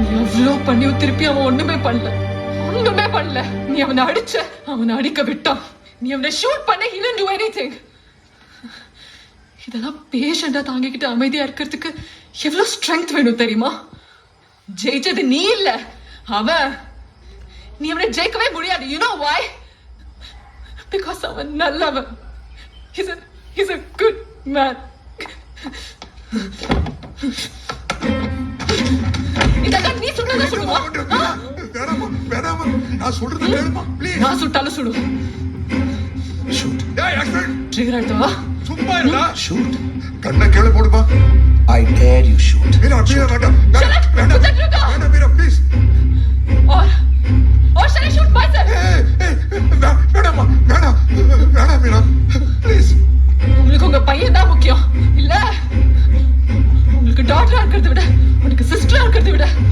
நீ எவ்வளோ பண்ணியும் திருப்பி அவன் ஒண்ணுமே பண்ணல. ஒண்ணுமே பண்ணல. நீ அவனை அடிச்ச அவனை அடிக்க விட்டான். நீ அவனை ஷூட் பண்ண இன்னும் டூ எனி திங் இதெல்லாம் பேஷண்டா தாங்கிக்கிட்டு அமைதியா இருக்கிறதுக்கு எவ்வளோ ஸ்ட்ரென்த் வேணும் தெரியுமா? ஜெயிச்சது நீ இல்ல. அவன் நீ அவனை ஜெயிக்கவே முடியாது. யூ நோ பிகாஸ் அவன் நல்லவன். Is is a good man நீ சொல்றத சொல்லுமா? வேணாமா நான் சொல்றது வேணுமா ப்ளீஸ் நான் சுட்டாலும் சுடு ஷூட் டேய் ஆக்சன் சும்மா ஷூட் கண்ண கேளு போடுமா? I dare shoot Meera Meera வேண்டாம். Please are are shall I please உங்களுக்கு உங்க பையன் முக்கியம். இல்ல. உங்களுக்கு டாக்டரா இருக்கிறத விட